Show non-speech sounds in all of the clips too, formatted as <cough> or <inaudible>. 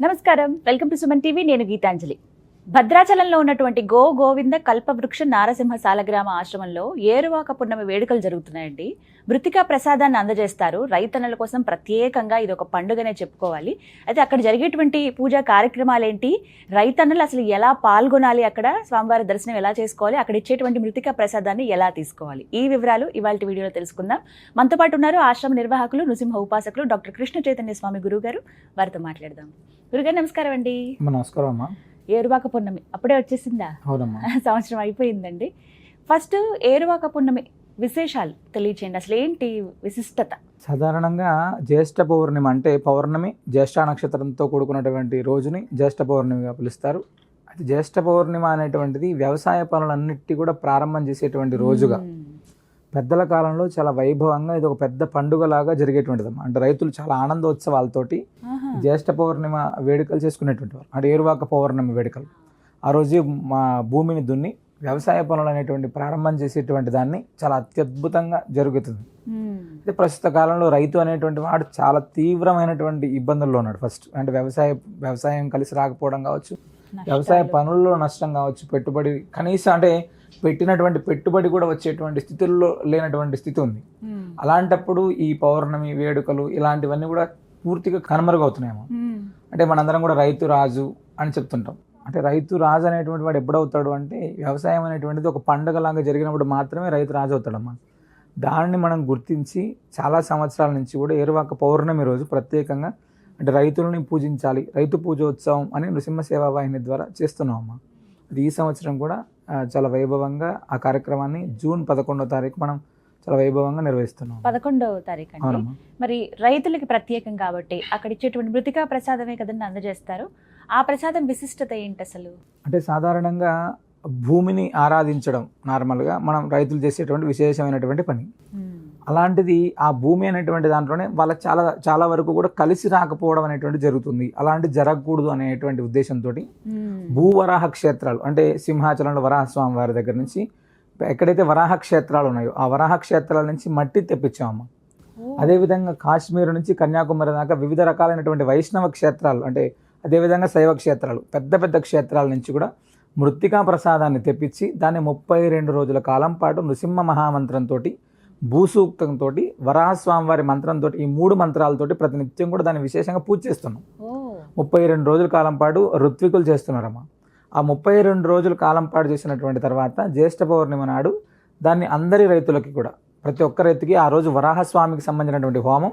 నమస్కారం. Welcome to Suman TV నేను గీతాంజలి. భద్రాచలంలో ఉన్నటువంటి గో గోవింద కల్పవృక్ష నారసింహ సాలగ్రామ ఆశ్రమంలో ఏరువాక పున్నమి వేడుకలు జరుగుతున్నాయండి. మృతికా ప్రసాదాన్ని అందజేస్తారు. రైతన్నల కోసం ప్రత్యేకంగా ఇది ఒక పండుగనే చెప్పుకోవాలి. అయితే అక్కడ జరిగేటువంటి పూజా కార్యక్రమాలు ఏంటి రైతన్నలు అసలు ఎలా పాల్గొనాలి అక్కడ? స్వామివారి దర్శనం ఎలా చేసుకోవాలి? అక్కడ ఇచ్చేటువంటి మృతికా ప్రసాదాన్ని ఎలా తీసుకోవాలి? ఈ వివరాలు ఇవాళ వీడియోలో తెలుసుకుందాం. మనతో పాటు ఉన్నారు ఆశ్రమ నిర్వాహకులు నృసింహ ఉపాసకులు డాక్టర్ కృష్ణ చైతన్య స్వామి గురువు గారు వారితో మాట్లాడదాం. గురుగారు నమస్కారం అండి. నమస్కారం అమ్మా. ఏరువాక పున్నమి. అప్పుడే వచ్చేసిందా? అవునమ్మా. <laughs> సంవత్సరం అయిపోయిందండి. ఫస్ట్ ఏరువాక పున్నమి విశేషాలు తెలియచేయండి. అసలు ఏంటి విశిష్టత? సాధారణంగా జ్యేష్ఠ పౌర్ణమి అంటే పౌర్ణమి జ్యేష్ఠ నక్షత్రంతో కూడుకున్నటువంటి రోజుని జ్యేష్ఠ పౌర్ణమిగా పిలుస్తారు. అది జ్యేష్ఠ పౌర్ణిమ అనేటువంటిది వ్యవసాయ పనులన్నిటి కూడా ప్రారంభం చేసేటువంటి రోజుగా. పెద్దల కాలంలో చాలా వైభవంగా ఇది ఒక పెద్ద పండుగలాగా జరిగేటువంటిది అంటే రైతులు చాలా ఆనందోత్సవాలతోటి. జ్యేష్ఠ పౌర్ణిమ వేడుకలు చేసుకునేటువంటి వారు అంటే ఏరువాక పౌర్ణమి వేడుకలు ఆ రోజు మా భూమిని దున్ని వ్యవసాయ పనులు అనేటువంటి ప్రారంభం చేసేటువంటి దాన్ని చాలా అత్యద్భుతంగా జరుగుతుంది. అయితే ప్రస్తుత కాలంలో రైతు అనేటువంటి వాడు చాలా తీవ్రమైనటువంటి ఇబ్బందుల్లో ఉన్నాడు ఫస్ట్ అంటే వ్యవసాయ వ్యవసాయం కలిసి రాకపోవడం కావచ్చు వ్యవసాయ. పనుల్లో నష్టం కావచ్చు పెట్టుబడి కనీసం అంటే పెట్టినటువంటి పెట్టుబడి కూడా వచ్చేటువంటి స్థితుల్లో లేనటువంటి స్థితి ఉంది. అలాంటప్పుడు ఈ పౌర్ణమి వేడుకలు ఇలాంటివన్నీ కూడా పూర్తిగా కనుమరుగవుతున్నాయేమో. అంటే మనందరం కూడా రైతు రాజు అని చెప్తుంటాం. అంటే రైతు రాజు అనేటువంటి వాడు ఎప్పుడవుతాడు అంటే వ్యవసాయం అనేటువంటిది ఒక పండుగలాగా జరిగినప్పుడు మాత్రమే రైతు రాజు అవుతాడమ్మా. దాన్ని మనం గుర్తించి చాలా సంవత్సరాల నుంచి కూడా ఏరువాక పౌర్ణమి రోజు ప్రత్యేకంగా అంటే రైతులని పూజించాలి. రైతు పూజోత్సవం అని నృసింహ సేవా వాహిని ద్వారా చేస్తున్నాం అమ్మా అది ఈ సంవత్సరం కూడా చాలా వైభవంగా ఆ కార్యక్రమాన్ని జూన్ పదకొండో తారీఖు మనం చాలా వైభవంగా నిర్వహిస్తున్నాం పదకొండవ తారీఖు అండి మరి రైతులకి ప్రత్యేకం కాబట్టి అక్కడ ఇచ్చేటువంటి మృతికా ప్రసాదమే కదండి అందజేస్తారు. ఆ ప్రసాదం విశిష్టత ఏంటి అసలు? అంటే సాధారణంగా భూమిని ఆరాధించడం నార్మల్గా మనం రైతులు చేసేటువంటి విశేషమైనటువంటి పని. అలాంటిది ఆ భూమి అనేటువంటి దాంట్లోనే వాళ్ళ చాలా చాలా వరకు కూడా కలిసి రాకపోవడం అనేటువంటి జరుగుతుంది. అలాంటి జరగకూడదు అనేటువంటి ఉద్దేశంతో. భూవరాహ క్షేత్రాలు అంటే సింహాచలంలో వరాహస్వామి వారి దగ్గర నుంచి ఎక్కడైతే వరాహ క్షేత్రాలు ఉన్నాయో ఆ వరాహ క్షేత్రాల నుంచి మట్టి తెప్పించాము ఓ. అదేవిధంగా కాశ్మీర్ నుంచి కన్యాకుమారి దాకా వివిధ రకాలైనటువంటి వైష్ణవ క్షేత్రాలు అంటే అదేవిధంగా శైవ క్షేత్రాలు పెద్ద పెద్ద క్షేత్రాల నుంచి కూడా మృత్తికా ప్రసాదాన్ని తెప్పించి దాన్ని ముప్పై రెండు రోజుల కాలం పాటు నృసింహ మహామంత్రంతో భూసూక్తంతో వరాహస్వామి వారి మంత్రంతో ఈ మూడు మంత్రాలతోటి ప్రతినిత్యం కూడా దాన్ని విశేషంగా పూజ చేస్తున్నాం. ముప్పై రెండు రోజుల కాలం పాటు ఋత్వికులు చేస్తున్నారమ్మా ఆ ముప్పై రెండు రోజుల కాలం పాటు చేసినటువంటి తర్వాత జ్యేష్ఠ పౌర్ణిమ నాడు దాన్ని అందరి రైతులకి కూడా ప్రతి ఒక్క రైతుకి ఆ రోజు వరాహస్వామికి సంబంధించినటువంటి హోమం.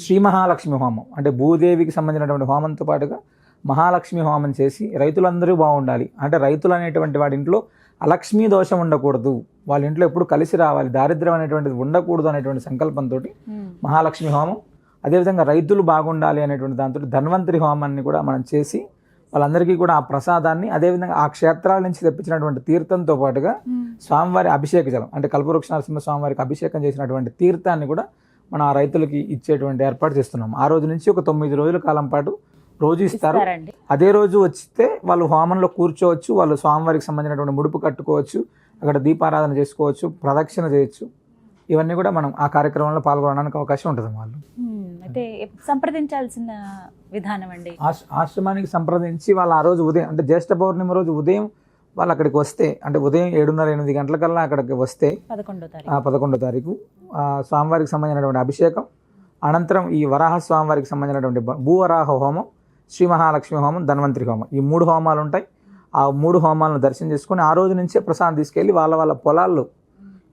శ్రీ మహాలక్ష్మి హోమం అంటే భూదేవికి సంబంధించినటువంటి హోమంతో పాటుగా మహాలక్ష్మి హోమం చేసి రైతులందరూ బాగుండాలి అంటే రైతులు అనేటువంటి వాడి ఇంట్లో అలక్ష్మీ దోషం ఉండకూడదు వాళ్ళ ఇంట్లో ఎప్పుడు కలిసి రావాలి దారిద్ర్యం అనేటువంటిది ఉండకూడదు అనేటువంటి సంకల్పంతో. మహాలక్ష్మి హోమం అదేవిధంగా రైతులు బాగుండాలి అనేటువంటి దాంతో ధన్వంతరి హోమాన్ని కూడా మనం చేసి వాళ్ళందరికీ కూడా ఆ ప్రసాదాన్ని అదేవిధంగా ఆ క్షేత్రాల నుంచి తెప్పించినటువంటి తీర్థంతో పాటుగా. స్వామివారి అభిషేక జలం అంటే కల్పవృక్ష నరసింహ స్వామివారికి అభిషేకం చేసినటువంటి తీర్థాన్ని కూడా మనం ఆ రైతులకి ఇచ్చేటువంటి ఏర్పాటు చేస్తున్నాం. ఆ రోజు నుంచి ఒక తొమ్మిది రోజుల కాలం పాటు రోజు ఇస్తారు. అదే రోజు వస్తే వాళ్ళు హోమంలో కూర్చోవచ్చు వాళ్ళు స్వామివారికి సంబంధించినటువంటి ముడుపు కట్టుకోవచ్చు అక్కడ దీపారాధన చేసుకోవచ్చు ప్రదక్షిణ చేయొచ్చు. ఇవన్నీ కూడా మనం ఆ కార్యక్రమంలో పాల్గొనడానికి అవకాశం ఉంటుంది వాళ్ళు. అయితే సంప్రదించాల్సిన విధానం అండి. ఆశ్ ఆశ్రమానికి సంప్రదించి వాళ్ళు ఆ రోజు ఉదయం అంటే జ్యేష్ఠ పౌర్ణమి రోజు ఉదయం వాళ్ళు అక్కడికి వస్తే అంటే ఉదయం ఏడున్నర ఎనిమిది గంటలకల్లా అక్కడికి వస్తే పదకొండో ఆ తారీఖు పదకొండో తారీఖు ఆ స్వామివారికి సంబంధించినటువంటి అభిషేకం అనంతరం ఈ వరాహ స్వామివారికి సంబంధించినటువంటి భ- భూవరాహ హోమం శ్రీ మహాలక్ష్మి హోమం ధన్వంతరి హోమం. ఈ మూడు హోమాలు ఉంటాయి. ఆ మూడు హోమాలను దర్శనం చేసుకొని ఆ రోజు నుంచే ప్రసాదం తీసుకెళ్ళి వాళ్ళ వాళ్ళ పొలాల్లో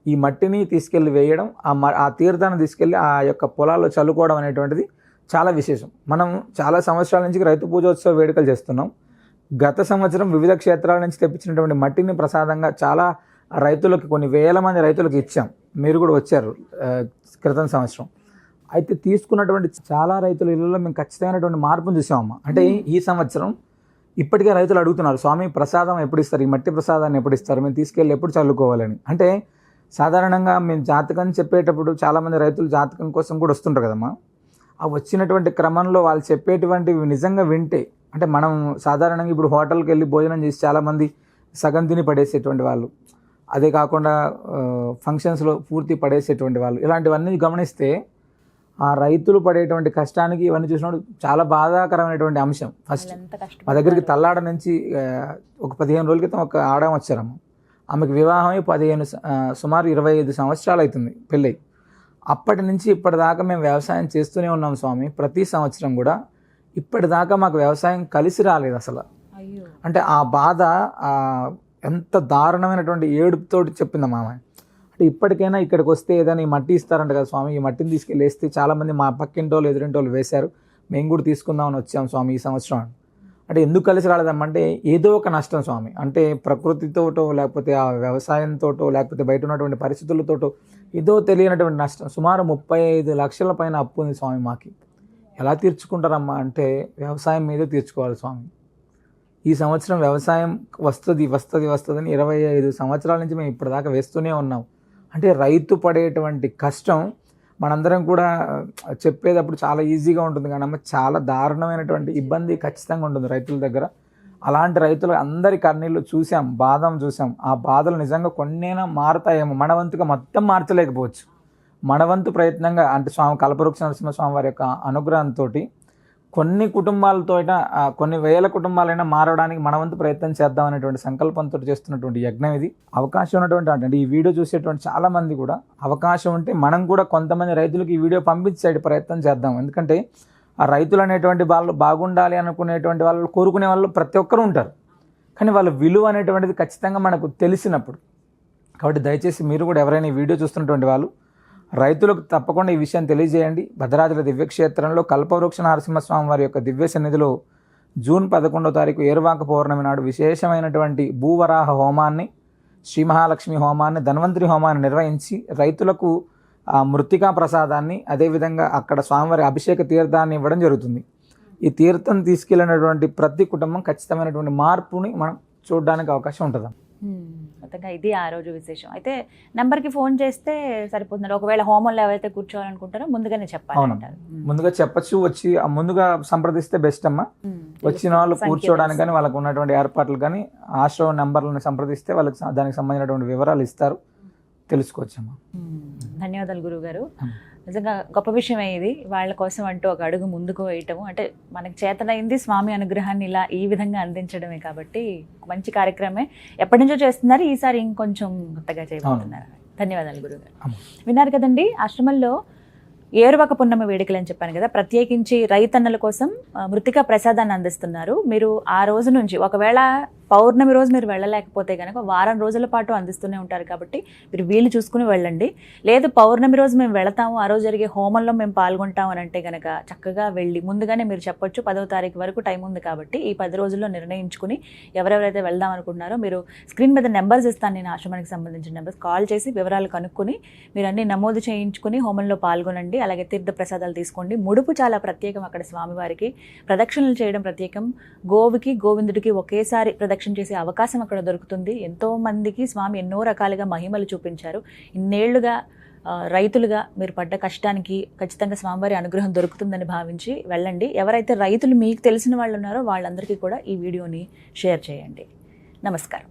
ఈ మట్టిని తీసుకెళ్ళి వేయడం ఆ మ ఆ తీర్థాన్ని తీసుకెళ్ళి ఆ యొక్క పొలాల్లో చల్లుకోవడం అనేటువంటిది చాలా విశేషం. మనం చాలా సంవత్సరాల నుంచి రైతు పూజోత్సవ వేడుకలు చేస్తున్నాం. గత సంవత్సరం వివిధ క్షేత్రాల నుంచి తెప్పించినటువంటి మట్టిని ప్రసాదంగా చాలా రైతులకు కొన్ని వేల మంది రైతులకు ఇచ్చాం. మీరు కూడా వచ్చారు క్రితం సంవత్సరం. అయితే తీసుకున్నటువంటి చాలా రైతుల ఇళ్ళలో మేము ఖచ్చితమైనటువంటి మార్పును చూసామమ్మ. అంటే ఈ సంవత్సరం ఇప్పటికే రైతులు అడుగుతున్నారు స్వామి ప్రసాదం ఎప్పుడు ఇస్తారు? ఈ మట్టి ప్రసాదాన్ని ఎప్పుడు ఇస్తారు? మేము తీసుకెళ్ళి ఎప్పుడు చల్లుకోవాలని? అంటే సాధారణంగా మేము జాతకం చెప్పేటప్పుడు చాలామంది రైతులు జాతకం కోసం కూడా వస్తుంటారు కదమ్మా. ఆ వచ్చినటువంటి క్రమంలో వాళ్ళు చెప్పేటువంటివి నిజంగా వింటే అంటే మనం సాధారణంగా ఇప్పుడు హోటల్కి వెళ్ళి భోజనం చేసి చాలామంది సగం తిని పడేసేటువంటి వాళ్ళు అదే కాకుండా ఫంక్షన్స్లో పూర్తి పడేసేటువంటి వాళ్ళు ఇలాంటివన్నీ గమనిస్తే ఆ రైతులు పడేటువంటి కష్టానికి ఇవన్నీ చూసినప్పుడు చాలా బాధాకరమైనటువంటి అంశం. ఫస్ట్ మా దగ్గరికి. తల్లాడ నుంచి ఒక పదిహేను రోజుల క్రితం ఒక ఆడమ వచ్చారమ్మ. ఆమెకు వివాహం అయి పదిహేను సుమారు ఇరవై ఐదు సంవత్సరాలు అవుతుంది పెళ్ళై. అప్పటి నుంచి ఇప్పటిదాకా మేము వ్యవసాయం చేస్తూనే ఉన్నాం స్వామి. ప్రతి సంవత్సరం కూడా ఇప్పటిదాకా మాకు వ్యవసాయం కలిసి రాలేదు అసలు. అంటే ఆ బాధ ఎంత దారుణమైనటువంటి ఏడుపుతోటి చెప్పింది మామ అంటే ఇప్పటికైనా ఇక్కడికి వస్తే ఏదైనా ఈ మట్టి ఇస్తారంట కదా స్వామి ఈ మట్టిని తీసుకెళ్ళి వేస్తే చాలామంది మా పక్కింటోళ్ళు ఎదురింటోళ్ళు వేశారు. మేము కూడా తీసుకుందామని వచ్చాం స్వామి ఈ సంవత్సరం. అంటే ఎందుకు కలిసి రాలేదమ్మంటే ఏదో ఒక నష్టం స్వామి. అంటే ప్రకృతితోటో లేకపోతే ఆ వ్యవసాయంతోటో లేకపోతే బయట ఉన్నటువంటి పరిస్థితులతోటో ఏదో తెలియనటువంటి నష్టం. సుమారు ముప్పై ఐదు లక్షల పైన అప్పు ఉంది స్వామి మాకి. ఎలా తీర్చుకుంటారమ్మా? అంటే వ్యవసాయం మీదే తీర్చుకోవాలి స్వామి. ఈ సంవత్సరం వ్యవసాయం వస్తుంది వస్తుంది వస్తుంది అని ఇరవై ఐదు సంవత్సరాల నుంచి మేము ఇప్పటిదాకా వేస్తూనే ఉన్నాం. అంటే రైతు పడేటువంటి కష్టం మనందరం కూడా చెప్పేటప్పుడు చాలా ఈజీగా ఉంటుంది. కానీ చాలా దారుణమైనటువంటి ఇబ్బంది ఖచ్చితంగా ఉంటుంది రైతుల దగ్గర. అలాంటి రైతులు అందరి కన్నీళ్ళు చూసాం బాధం చూసాం. ఆ బాధలు నిజంగా కొన్నైనా మారుతాయేమో. మన వంతుగా మొత్తం మార్చలేకపోవచ్చు. మన వంతు ప్రయత్నంగా అంటే స్వామి కల్పవృక్ష నరసింహస్వామి వారి యొక్క అనుగ్రహంతో కొన్ని కుటుంబాలతో అయినా కొన్ని వేల కుటుంబాలైనా మారడానికి మనవంతు ప్రయత్నం చేద్దాం అనేటువంటి సంకల్పంతో చేస్తున్నటువంటి యజ్ఞం ఇది. అవకాశం ఉన్నటువంటి అంటే ఈ వీడియో చూసేటువంటి చాలా మంది కూడా అవకాశం ఉంటే మనం కూడా కొంతమంది రైతులకు ఈ వీడియో పంపించే ప్రయత్నం చేద్దాం. ఎందుకంటే ఆ రైతులు అనేటువంటి వాళ్ళు బాగుండాలి అనుకునేటువంటి వాళ్ళు కోరుకునే వాళ్ళు ప్రతి ఒక్కరూ ఉంటారు. కానీ వాళ్ళ విలువ అనేటువంటిది ఖచ్చితంగా మనకు తెలిసినప్పుడు. కాబట్టి దయచేసి మీరు కూడా ఎవరైనా ఈ వీడియో చూస్తున్నటువంటి వాళ్ళు రైతులకు తప్పకుండా ఈ విషయం తెలియజేయండి. భద్రాచల దివ్యక్షేత్రంలో కల్పవృక్ష నరసింహస్వామి వారి యొక్క దివ్య సన్నిధిలో జూన్ పదకొండో తారీఖు ఏరువాక పౌర్ణమి నాడు విశేషమైనటువంటి భూవరాహ హోమాన్ని శ్రీ మహాలక్ష్మి హోమాన్ని ధన్వంతరి హోమాన్ని నిర్వహించి రైతులకు ఆ మృతికా ప్రసాదాన్ని అదేవిధంగా అక్కడ స్వామివారి అభిషేక తీర్థాన్ని ఇవ్వడం జరుగుతుంది. ఈ తీర్థం తీసుకెళ్ళినటువంటి ప్రతి కుటుంబం ఖచ్చితమైనటువంటి మార్పుని మనం చూడడానికి అవకాశం ఉంటుంది? మొత్తంగా ఇది ఆ రోజు విశేషం. అయితే నెంబర్కి ఫోన్ చేస్తే సరిపోతుంది ఒకవేళ హోమంలో ఎవరైతే కూర్చోవాలనుకుంటారో ముందుగానే చెప్పాలి. ముందుగా చెప్పచ్చు వచ్చి ముందుగా సంప్రదిస్తే బెస్ట్ అమ్మా. వచ్చిన వాళ్ళు కూర్చోవడానికి కానీ వాళ్ళకు ఉన్నటువంటి ఏర్పాట్లు కానీ ఆశ్రమ నెంబర్లను సంప్రదిస్తే వాళ్ళకి దానికి సంబంధించినటువంటి వివరాలు ఇస్తారు. తెలుసుకోవచ్చమ్మా. ధన్యవాదాలు గురువు గారు. నిజంగా గొప్ప విషయమే ఇది. వాళ్ళ కోసం అంటూ ఒక అడుగు ముందుకు వేయటము. అంటే మనకి చేతనైంది స్వామి అనుగ్రహాన్ని ఇలా ఈ విధంగా అందించడమే కాబట్టి మంచి కార్యక్రమే ఎప్పటి నుంచో చేస్తున్నారు. ఈసారి ఇంకొంచెం కొత్తగా చేయబోతున్నారు. ధన్యవాదాలు గురువు గారు. అమ్మ. విన్నారు కదండి ఆశ్రమంలో ఏరువక పున్నమి వేడుకలు అని చెప్పాను కదా ప్రత్యేకించి రైతన్నల కోసం మృతికా ప్రసాదాన్ని అందిస్తున్నారు. మీరు ఆ రోజు నుంచి ఒకవేళ పౌర్ణమి రోజు మీరు వెళ్ళలేకపోతే కనుక వారం రోజుల పాటు అందిస్తూనే ఉంటారు కాబట్టి మీరు వీలు చూసుకుని వెళ్ళండి. లేదు పౌర్ణమి రోజు మేము వెళతాము ఆ రోజు జరిగే హోమంలో మేము పాల్గొంటాం అని అంటే కనుక చక్కగా వెళ్ళి ముందుగానే మీరు చెప్పొచ్చు పదవ తారీఖు వరకు టైం ఉంది కాబట్టి ఈ పది రోజుల్లో నిర్ణయించుకుని ఎవరెవరైతే వెళ్దాం అనుకుంటున్నారో మీరు స్క్రీన్ మీద నెంబర్స్ ఇస్తాను నేను ఆశ్రమానికి సంబంధించిన నెంబర్స్. కాల్ చేసి వివరాలు కనుక్కొని మీరు అన్ని నమోదు చేయించుకుని హోమంలో పాల్గొనండి. అలాగే తీర్థ ప్రసాదాలు తీసుకోండి. ముడుపు చాలా ప్రత్యేకం అక్కడ స్వామివారికి. ప్రదక్షిణలు చేయడం ప్రత్యేకం. గోవుకి గోవిందుడికి ఒకేసారి ప్రదక్షిణ చేసే అవకాశం అక్కడ దొరుకుతుంది. ఎంతో మందికి స్వామి ఎన్నో రకాలుగా మహిమలు చూపించారు. ఇన్నేళ్ళుగా రైతులుగా మీరు పడ్డ కష్టానికి ఖచ్చితంగా స్వామివారి అనుగ్రహం దొరుకుతుందని భావించి వెళ్ళండి. ఎవరైతే రైతులు మీకు తెలిసిన వాళ్ళు ఉన్నారో వాళ్ళందరికీ కూడా ఈ వీడియోని షేర్ చేయండి. నమస్కారం.